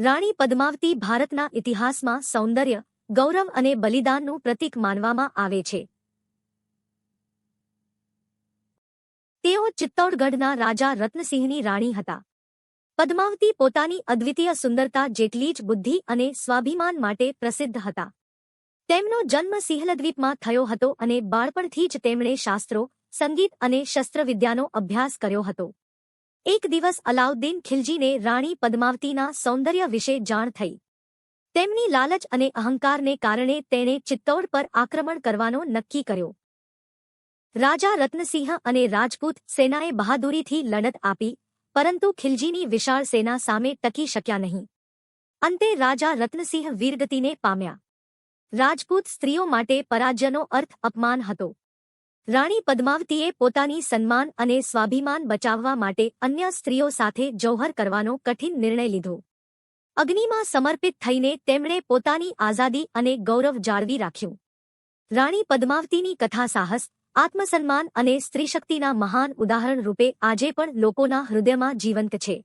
રાણી પદ્માવતી ભારતના ઇતિહાસમાં સૌંદર્ય, ગૌરવ અને બલિદાનનું પ્રતીક માનવામાં આવે છે. તેઓ ચિત્તૌડગઢના રાજા રત્નસિંહની રાણી હતા. પદ્માવતી પોતાની અદ્વિતીય સુંદરતા જેટલી જ બુદ્ધિ અને સ્વાભિમાન માટે પ્રસિદ્ધ હતા. તેમનો જન્મ સિંહલદ્વીપમાં થયો હતો અને બાળપણથી જ તેમણે શાસ્ત્રો, સંગીત અને શસ્ત્રવિદ્યાનો અભ્યાસ કર્યો હતો. એક દિવસ અલાઉદ્દીન ખિલજીને રાણી પદ્માવતીના સૌંદર્ય વિશે જાણ થઈ. તેમની લાલચ અને અહંકારને કારણે તેણે ચિત્તૌડ પર આક્રમણ કરવાનો નક્કી કર્યો. રાજા રત્નસિંહ અને રાજપૂત સેનાએ બહાદુરીથી લડત આપી, પરંતુ ખિલજીની વિશાળ સેના સામે ટકી શક્યા નહીં. અંતે રાજા રત્નસિંહ વીરગતિને પામ્યા. રાજપૂત સ્ત્રીઓ માટે પરાજયનો અર્થ અપમાન હતો. રાણી પદ્માવતીએ પોતાની સન્માન અને સ્વાભિમાન બચાવવા માટે અન્ય સ્ત્રીઓ સાથે જૌહર કરવાનો કઠિન નિર્ણય લીધો. અગ્નિમાં સમર્પિત થઈને તેમણે પોતાની આઝાદી અને ગૌરવ જાળવી રાખ્યું. રાણી પદ્માવતીની કથા સાહસ, આત્મસન્માન અને સ્ત્રીશક્તિના મહાન ઉદાહરણ રૂપે આજે પણ લોકોના હૃદયમાં જીવંત છે.